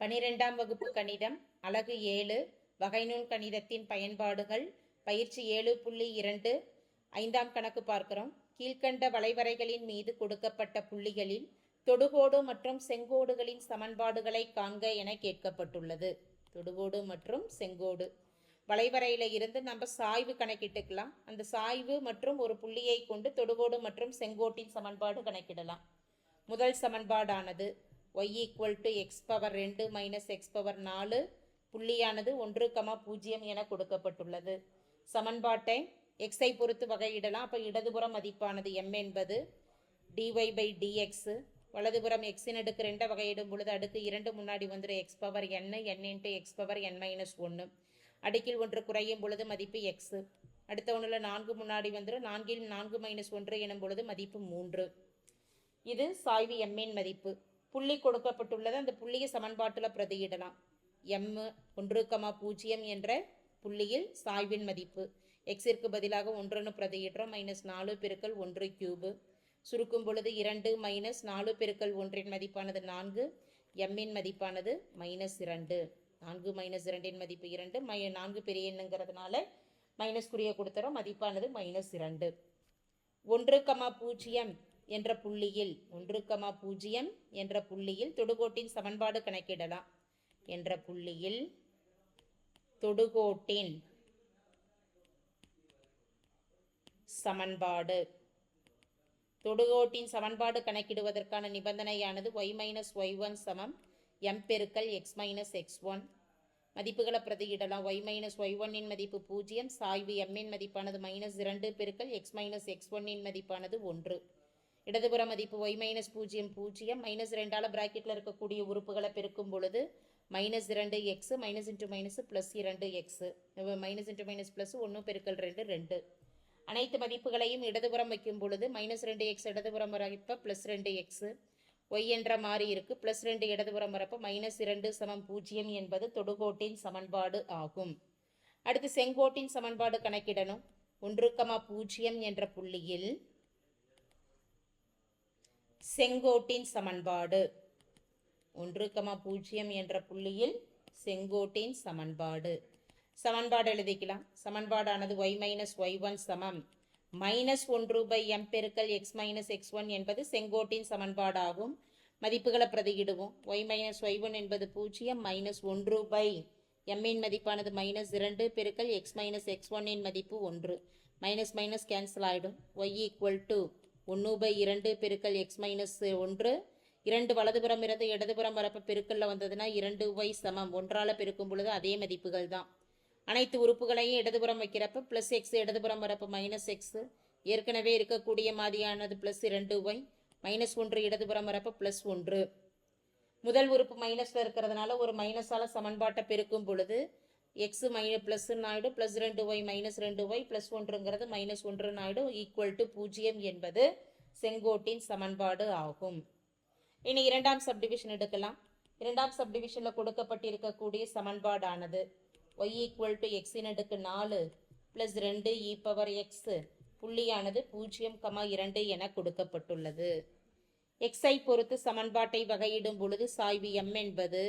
பனிரெண்டாம் வகுப்பு கணிதம் அலகு ஏழு வகைநூல் கணிதத்தின் பயன்பாடுகள் பயிற்சி ஏழு புள்ளி இரண்டு. ஐந்தாம் கணக்கு பார்க்கிறோம். கீழ்கண்ட வளைவரைகளின் மீது கொடுக்கப்பட்ட புள்ளிகளில் தொடுகோடு மற்றும் செங்கோடுகளின் சமன்பாடுகளை காண்க என கேட்கப்பட்டுள்ளது. தொடுகோடு மற்றும் செங்கோடு. வளைவரையில இருந்து நம்ம சாய்வு கணக்கிட்டுக்கலாம். அந்த சாய்வு மற்றும் ஒரு புள்ளியை கொண்டு தொடுகோடு மற்றும் செங்கோட்டின் சமன்பாடு கணக்கிடலாம். முதல் சமன்பாடானது y equal to x power ரெண்டு மைனஸ் எக்ஸ் பவர் நாலு புள்ளியானது ஒன்று கமா பூஜ்ஜியம் என கொடுக்கப்பட்டுள்ளது. சமன்பாட்டை எக்ஸை பொறுத்து வகையிடலாம். அப்போ இடதுபுறம் மதிப்பானது எம் என்பது டிஒய் பை டிஎக்ஸு வலதுபுறம் எக்ஸின் அடுக்கு ரெண்டை வகையிடும் பொழுது அடுக்கு இரண்டு முன்னாடி வந்துடும் எக்ஸ் பவர் என்னு n into x power n minus ஒன்று அடுக்கில் ஒன்று குறையும் பொழுது மதிப்பு எக்ஸு அடுத்த ஒன்றில் நான்கு முன்னாடி வந்துடும் நான்கில் நான்கு மைனஸ் ஒன்று எனும் பொழுது மதிப்பு மூன்று. இது சாய்வு எம்மின் மதிப்பு. புள்ளி கொடுக்கப்பட்டுள்ளது அந்த புள்ளியை சமன்பாட்டில் பிரதியிடலாம். எம் ஒன்று கமா பூஜ்ஜியம் என்ற புள்ளியில் சாய்வின் மதிப்பு. எக்ஸிற்கு பதிலாக ஒன்றுன்னு பிரதியிடுறோம். மைனஸ் நாலு பெருக்கல் ஒன்று கியூபு சுருக்கும் பொழுது இரண்டு மைனஸ் நாலு பெருக்கல் ஒன்றின் மதிப்பானது நான்கு. எம்மின் மதிப்பானது மைனஸ் இரண்டு. நான்கு மைனஸ் இரண்டின் மதிப்பு இரண்டு. மை நான்கு பெரிய எண்ணுங்கிறதுனால மைனஸ் குறிய கொடுத்துறோம். மதிப்பானது மைனஸ் இரண்டு. ஒன்று கமா பூஜ்ஜியம் என்ற புள்ளியில் ஒன்று கமா பூஜ்ஜியம் என்ற புள்ளியில் தொடுகோட்டின் சமன்பாடு கணக்கிடலாம். என்ற புள்ளியில் தொடுகோட்டின் சமன்பாடு. தொடுகோட்டின் சமன்பாடு கணக்கிடுவதற்கான நிபந்தனையானது ஒய் மைனஸ் ஒய் ஒன் சமம் எம் பெருக்கல் எக்ஸ் மைனஸ் எக்ஸ் ஒன் மதிப்புகளை பிரதியிடலாம். ஒய் மைனஸ் ஒய் ஒன்னின் மதிப்பு பூஜ்ஜியம் சாய்வு எம்மின் மதிப்பானது மைனஸ் இரண்டு பெருக்கல் எக்ஸ் மைனஸ் எக்ஸ் ஒன்னின் மதிப்பானது ஒன்று. இடதுபுற மதிப்பு ஒய் மைனஸ் பூஜ்ஜியம் பூஜ்ஜியம் மைனஸ் ரெண்டால் ப்ராக்கெட்டில் இருக்கக்கூடிய உறுப்புகளை பெருக்கும் பொழுது மைனஸ் இரண்டு x minus into minus plus இரண்டு x minus into minus plus ஒன்று பெருக்கல் ரெண்டு ரெண்டு. அனைத்து மதிப்புகளையும் இடதுபுறம் வைக்கும் பொழுது மைனஸ் ரெண்டு எக்ஸ் இடதுபுறம் வரப்போ ப்ளஸ் ரெண்டு எக்ஸு ஒய் என்ற மாறி இருக்குது ப்ளஸ் ரெண்டு இடதுபுறம் வரப்போ மைனஸ் இரண்டு சமம் பூஜ்ஜியம் என்பது தொடுகோட்டின் சமன்பாடு ஆகும். அடுத்து செங்கோட்டின் சமன்பாடு கணக்கிடணும். ஒன்று கமா பூஜ்ஜியம் என்ற புள்ளியில் செங்கோட்டின் சமன்பாடு. ஒன்று கமா பூஜ்ஜியம் என்ற புள்ளியில் செங்கோட்டின் சமன்பாடு. சமன்பாடு எழுதிக்கலாம். சமன்பாடானது ஒய் மைனஸ் ஒய் ஒன் சமம். மைனஸ் ஒன்று பை எம் பெருக்கல் எக்ஸ் மைனஸ் எக்ஸ் ஒன் என்பது செங்கோட்டின் சமன்பாடாகும். மதிப்புகளை பிரதியிடுவோம். ஒய் மைனஸ் ஒய் ஒன் என்பது பூஜ்ஜியம் மைனஸ் ஒன்று பை எம்மின் மதிப்பானது மைனஸ் இரண்டு பெருக்கல் எக்ஸ் மைனஸ் எக்ஸ் ஒன்னின் மதிப்பு ஒன்று. மைனஸ் மைனஸ் கேன்சல் ஆகிடும் ஒய் ஈக்குவல் டு ஒன்று பை இரண்டு பெருக்கல் எக்ஸ் மைனஸ் ஒன்று. இரண்டு வலதுபுறம் இருந்து இடதுபுறம் வரப்போ பெருக்கல்ல வந்ததுன்னா இரண்டு ஒய் சமம். ஒன்றால் பெருக்கும் பொழுது அதே மதிப்புகள் தான். அனைத்து உறுப்புகளையும் இடதுபுறம் வைக்கிறப்ப ப்ளஸ் எக்ஸ் இடதுபுறம் வரப்போ மைனஸ் எக்ஸ் ஏற்கனவே இருக்கக்கூடிய மாதிரியானது ப்ளஸ் இரண்டு ஒய் மைனஸ் ஒன்று இடதுபுறம் வரப்போ ப்ளஸ் ஒன்று. முதல் உறுப்பு மைனஸில் இருக்கிறதுனால ஒரு மைனஸால் சமன்பாட்டை பெருக்கும் பொழுது எக்ஸ் மைன ப்ளஸ்ன்னு ஆகிடும் ப்ளஸ் ரெண்டு ஒய் மைனஸ் ரெண்டு ஒய் ப்ளஸ் ஒன்றுங்கிறது மைனஸ் ஒன்றுன்னு ஆகிடும் ஈக்குவல் டு பூஜ்ஜியம் என்பது செங்கோட்டின் சமன்பாடு ஆகும். இனி இரண்டாம் சப்டிவிஷன் எடுக்கலாம். இரண்டாம் சப்டிவிஷனில் கொடுக்கப்பட்டிருக்கக்கூடிய சமன்பாடானது ஒய் ஈக்குவல் டு எக்ஸின் அடுக்கு நாலு ப்ளஸ் ரெண்டு இ பவர் எக்ஸ் புள்ளியானது பூஜ்ஜியம் கமா இரண்டு என கொடுக்கப்பட்டுள்ளது. எக்ஸை பொறுத்து சமன்பாட்டை வகையிடும் பொழுது சாய்வு எம் என்பது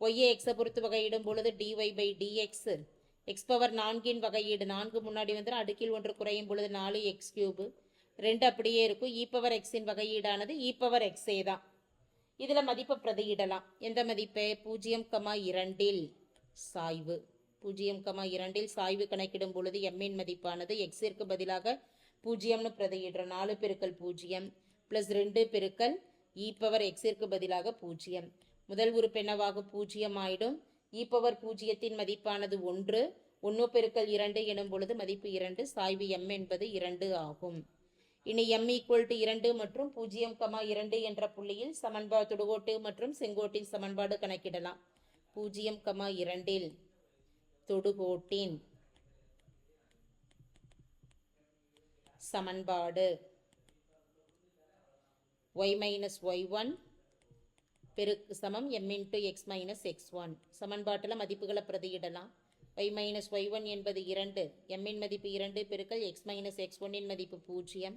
ஒய்யை எக்ஸை பொறுத்து வகையிடும் பொழுது dy by dx x power நான்கின் வகையீடு நான்கு முன்னாடி வந்து அடுக்கில் ஒன்று குறையும் பொழுது நாலு எக்ஸ் கியூபு ரெண்டு அப்படியே இருக்கும். இ பவர் எக்ஸின் வகையீடானது இ பவர் எக்ஸே தான். இதில் மதிப்பை பிரதியிடலாம். எந்த மதிப்பை? பூஜ்ஜியம் கமா இரண்டில் சாய்வு. பூஜ்ஜியம் கமா இரண்டில் சாய்வு கணக்கிடும் பொழுது எம்மின் மதிப்பானது எக்ஸிற்கு பதிலாக பூஜ்ஜியம்னு பிரதியிடுறோம். நாலு பெருக்கல் பூஜ்ஜியம் ப்ளஸ் ரெண்டு பெருக்கல் இ பவர் எக்ஸிற்கு பதிலாக பூஜ்ஜியம். முதல் உறுப்பெனவாக பூஜ்ஜியமாயிடும் பூஜ்ஜியம் ஆயிடும் இ பவர் பூஜ்ஜியத்தின் மதிப்பானது ஒன்று. ஒன்று பெருக்கல் இரண்டு எனும் பொழுது மதிப்பு இரண்டு சாய்வு எம் என்பது இரண்டு ஆகும். இனி எம் ஈக்குவல் டு இரண்டு மற்றும் பூஜ்ஜியம் கமா இரண்டு என்ற புள்ளியில் சமன்பாடு தொடுகோட்டு மற்றும் செங்கோட்டின் சமன்பாடு கணக்கிடலாம். பூஜ்ஜியம் கமா இரண்டில் தொடுகோட்டின் சமன்பாடு ஒய் மைனஸ் ஒய் ஒன் பெருக்கு சமம் m into x minus x one சமன்பாட்டில் மதிப்புகளை பிரதியிடலாம். ஒய் மைனஸ் ஒய் ஒன் என்பது இரண்டு. எம்மின் மதிப்பு இரண்டு பெருக்கல் எக்ஸ் மைனஸ் எக்ஸ் ஒன்னின் மதிப்பு பூஜ்ஜியம்.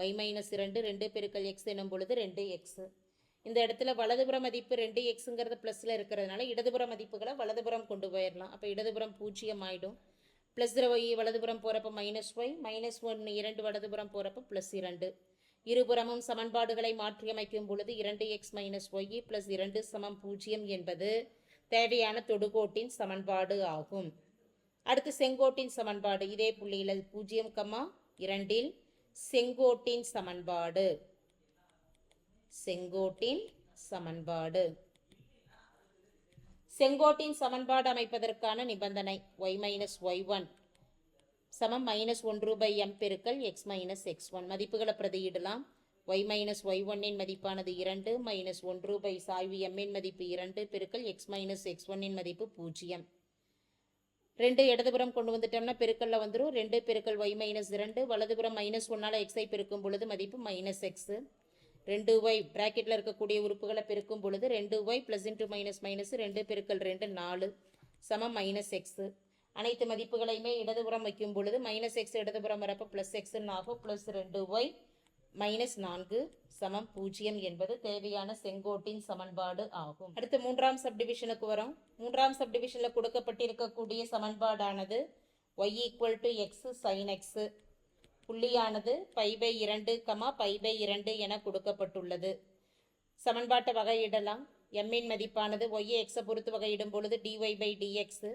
ஒய் மைனஸ் இரண்டு ரெண்டு பெருக்கல் எக்ஸ் எனும் பொழுது ரெண்டு எக்ஸு இந்த இடத்துல வலதுபுற மதிப்பு ரெண்டு எக்ஸுங்கிறது ப்ளஸில் இருக்கிறதுனால இடதுபுற மதிப்புகளை வலதுபுறம் கொண்டு போயிடலாம் அப்போ இடதுபுறம் பூஜ்ஜியம் ஆகிடும் ப்ளஸ் ஒய் வலதுபுறம் போகிறப்ப மைனஸ் ஒய் மைனஸ் ஒன்று இரண்டு வலதுபுறம் போகிறப்ப ப்ளஸ் இரண்டு. இருபுறமும் சமன்பாடுகளை மாற்றியமைக்கும் பொழுது இரண்டு எக்ஸ் மைனஸ் ஒய் ப்ளஸ் இரண்டு சமம் பூஜ்ஜியம் என்பது தேவையான தொடுகோட்டின் சமன்பாடு ஆகும். அடுத்து செங்கோட்டின் சமன்பாடு. இதே புள்ளியில் பூஜ்ஜியம் கம்மா இரண்டில் செங்கோட்டின் சமன்பாடு. செங்கோட்டின் சமன்பாடு. செங்கோட்டின் சமன்பாடு அமைப்பதற்கான நிபந்தனை ஒய் மைனஸ் ஒய் ஒன் சமம் மைனஸ் ஒன்று பை எம் பெருக்கல் எக்ஸ் மைனஸ் எக்ஸ் ஒன் மதிப்புகளை பிரதியிடலாம். ஒய் மைனஸ் ஒய் ஒன்னின் மதிப்பானது இரண்டு மைனஸ் ஒன்று பை சாய்வு எம்மின் மதிப்பு இரண்டு பெருக்கல் எக்ஸ் மைனஸ் எக்ஸ் ஒன்னின் மதிப்பு பூஜ்ஜியம். ரெண்டு இடதுபுறம் கொண்டு வந்துட்டோம்னா பெருக்கல்ல வந்துடும் ரெண்டு பெருக்கல் ஒய் மைனஸ் இரண்டு வலதுபுறம் மைனஸ் ஒன்னால் எக்ஸை பெருக்கும் பொழுது மதிப்பு மைனஸ் எக்ஸு ரெண்டு ஒய் ப்ராக்கெட்டில் இருக்கக்கூடிய உறுப்புகளை பெருக்கும் பொழுது ரெண்டு y plus into minus minus ரெண்டு பெருக்கல் ரெண்டு நாலு சமம் மைனஸ் எக்ஸு அனைத்து மதிப்புகளையுமே இடதுபுறம் வைக்கும் பொழுது மைனஸ் எக்ஸ் இடதுபுறம் வரப்போ ப்ளஸ் எக்ஸ்ன்னு ஆகும் ப்ளஸ் ரெண்டு ஒய் மைனஸ் நான்கு சமம் பூஜ்ஜியம் என்பது தேவையான செங்கோட்டின் சமன்பாடு ஆகும். அடுத்து மூன்றாம் சப்டிவிஷனுக்கு வரும். மூன்றாம் சப்டிவிஷனில் கொடுக்கப்பட்டிருக்கக்கூடிய சமன்பாடானது y equal to x sine x புள்ளியானது பை பை இரண்டு கமா பை பை இரண்டு என கொடுக்கப்பட்டுள்ளது. சமன்பாட்டை வகையிடலாம். எம்மின் மதிப்பானது ஒய் எக்ஸை பொறுத்து வகையிடும் பொழுது dy by dx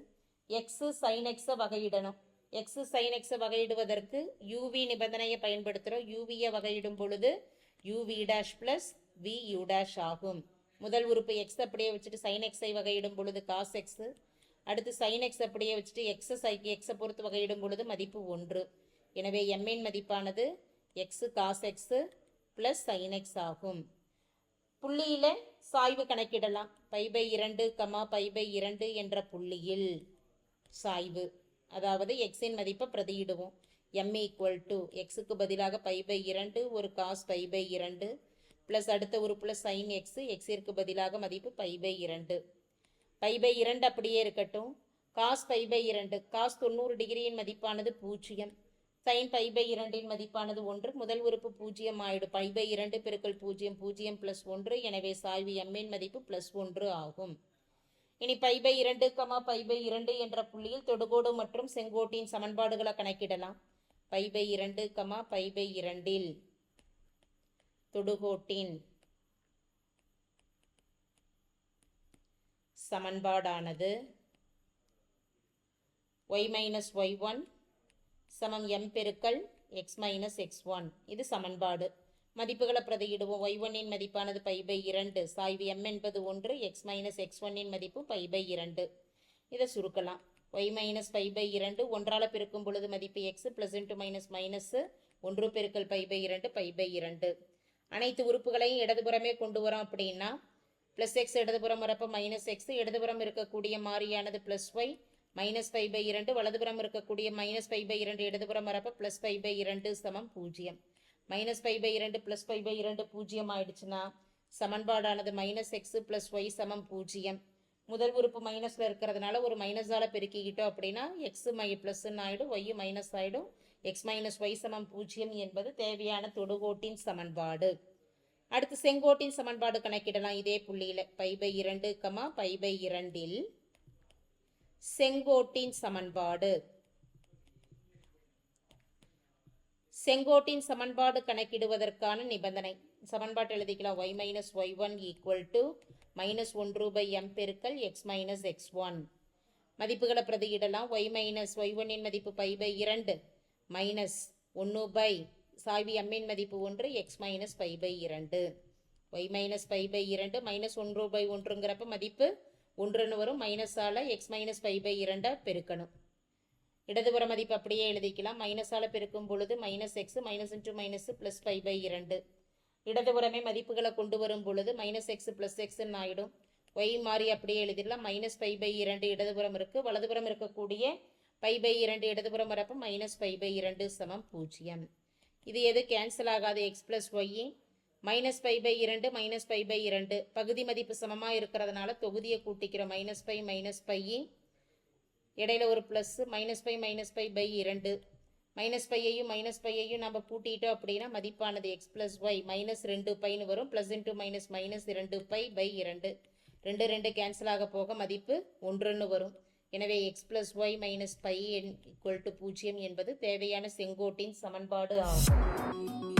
x sine எக்ஸை வகையிடணும். எக்ஸு சைன் எக்ஸை வகையிடுவதற்கு யூவி நிபந்தனையை பயன்படுத்துகிறோம் யூவியை வகையிடும் பொழுது uv dash plus v u dash ஆகும். முதல் உறுப்பு எக்ஸ் அப்படியே வச்சுட்டு சைன் எக்ஸை வகையிடும் பொழுது காஸ் எக்ஸு அடுத்து சைன் எக்ஸ் அப்படியே வச்சுட்டு எக்ஸை சை எக்ஸை பொறுத்து வகையிடும் பொழுது மதிப்பு ஒன்று. எனவே எம்மின் மதிப்பானது x cos x plus sine x ஆகும். புள்ளியில் சாய்வு கணக்கிடலாம். பை பை இரண்டு கமா பை பை இரண்டு என்ற புள்ளியில். சாய்வு. அதாவது எக்ஸின் மதிப்பை பிரதியிடுவோம். எம் ஈக்குவல் டு எக்ஸுக்கு பதிலாக பை பை இரண்டு ஒரு காஸ் பை பை இரண்டு ப்ளஸ் அடுத்த உறுப்புல சைன் எக்ஸு எக்ஸிற்கு பதிலாக மதிப்பு பை பை இரண்டு. பை பை இரண்டு அப்படியே இருக்கட்டும். காஸ் பை பை இரண்டு காஸ் தொண்ணூறு டிகிரியின் மதிப்பானது பூஜ்ஜியம். சைன் பை பை இரண்டின் மதிப்பானது ஒன்று முதல் உறுப்பு பூஜ்ஜியம் ஆயிடும். பை பை இரண்டு பெருக்கள் பூஜ்ஜியம் பூஜ்ஜியம் ப்ளஸ் ஒன்று எனவே சாய்வு எம்மின் மதிப்பு ப்ளஸ் ஒன்று ஆகும். இனி பை பை இரண்டு கமா பை பை இரண்டு என்ற புள்ளியில் தொடுகோடு மற்றும் செங்கோட்டின் சமன்பாடுகளை கணக்கிடலாம். பை பை இரண்டு கமா பை பை இரண்டில் தொடுகோட்டின் சமன்பாடானது ஒய் மைனஸ் ஒய் ஒன் சமம் எம் பெருக்கல் எக்ஸ் மைனஸ் எக்ஸ் ஒன் இது சமன்பாடு. மதிப்புகளை பிரதியிடுவோம். ஒய் ஒன்னின் மதிப்பானது பை பை இரண்டு. சாய்வு எம் என்பது ஒன்று எக்ஸ் மைனஸ் எக்ஸ் ஒன்னின் மதிப்பு பை பை இரண்டு. இதை சுருக்கலாம். ஒய் மைனஸ் பை பை இரண்டு ஒன்றால் பெருக்கும் பொழுது மதிப்பு x plus into minus minus ஒன்று பெருக்கல் பை பை இரண்டு பை பை இரண்டு. அனைத்து உறுப்புகளையும் இடதுபுறமே கொண்டு வரோம் அப்படின்னா ப்ளஸ் எக்ஸ் இடதுபுறம் வரப்போ மைனஸ் எக்ஸ் இடதுபுறம் இருக்கக்கூடிய மாறியானது plus y minus five by இரண்டு வலதுபுறம் இருக்கக்கூடிய மைனஸ் ஃபைவ் பை இரண்டு இடதுபுறம் வரப்போ ப்ளஸ் ஃபைவ் பை இரண்டு சமம் பூஜ்ஜியம். மைனஸ் ஃபைவ் பை இரண்டு ப்ளஸ் ஃபைவ் பை இரண்டு பூஜ்ஜியம் ஆயிடுச்சுன்னா சமன்பாடானது மைனஸ் எக்ஸ் ப்ளஸ் ஒய் சமம் பூஜ்ஜியம். முதல் உறுப்பு மைனஸில் இருக்கிறதுனால ஒரு மைனஸால் பெருக்கிக்கிட்டோம் அப்படின்னா எக்ஸ் மை ப்ளஸ்ன்னு ஆகிடும் ஒய் மைனஸ் ஆகிடும் எக்ஸ் மைனஸ் ஒய் சமம் பூஜ்ஜியம் என்பது தேவையான தொடுகோட்டின் சமன்பாடு. அடுத்து செங்கோட்டின் சமன்பாடு கணக்கிடலாம் இதே புள்ளியில். பை பை இரண்டு கமா பை பை இரண்டில் செங்கோட்டின் சமன்பாடு. செங்கோட்டின் சமன்பாடு கணக்கிடுவதற்கான நிபந்தனை. சமன்பாட்டு எழுதிக்கலாம். Y minus Y one equal to minus ஒன்று பை எம் பெருக்கல் எக்ஸ் மைனஸ் எக்ஸ் ஒன் மதிப்புகளை பிரதியிடலாம். ஒய் மைனஸ் ஒய் ஒன்னின் மதிப்பு பை பை இரண்டு மைனஸ் ஒன்று பை சாய்வி எம்மின் மதிப்பு ஒன்று எக்ஸ் மைனஸ் பை பை இரண்டு. ஒய் மைனஸ் பை பை இரண்டு மைனஸ் ஒன்று பை ஒன்றுங்கிறப்ப மதிப்பு ஒன்றுன்னு வரும். மைனஸால் எக்ஸ் மைனஸ் பை பை இரண்டை பெருக்கணும். இடதுபுற மதிப்பு அப்படியே எழுதிக்கலாம். மைனஸால் பெருக்கும் பொழுது minus x minus into minus plus five by இரண்டு. இடதுபுறமே மதிப்புகளை கொண்டு வரும் பொழுது மைனஸ் எக்ஸ் ப்ளஸ் எக்ஸ்ன்னு ஆகிடும் ஒய் மாறி அப்படியே எழுதிடலாம். மைனஸ் ஃபைவ் பை இரண்டு இடதுபுறம் இருக்குது வலதுபுறம் இருக்கக்கூடிய பை பை இரண்டு இடதுபுறம் வரப்போ மைனஸ் பை பை இரண்டு சமம் பூஜ்ஜியம். இது எது? கேன்சல் ஆகாது. X plus y minus pi by இரண்டு மைனஸ் பை பை இரண்டு. பகுதி மதிப்பு சமமாக இருக்கிறதுனால தொகுதியை கூட்டிக்கிறோம். மைனஸ் பை மைனஸ் பை இடையில ஒரு plus minus pi minus pi by இரண்டு. மைனஸ் பையையும் மைனஸ் பையையும் நம்ம கூட்டிட்டோம் அப்படின்னா மதிப்பானது எக்ஸ் ப்ளஸ் ஒய் மைனஸ் ரெண்டு பைன்னு வரும். ப்ளஸ் இன்ட்டு மைனஸ் மைனஸ் இரண்டு பை பை இரண்டு. ரெண்டு ரெண்டு கேன்சல் ஆக போக மதிப்பு ஒன்றுன்னு வரும். எனவே x plus y minus pi equal to பூஜ்ஜியம் என்பது தேவையான செங்கோட்டின் சமன்பாடு ஆகும்.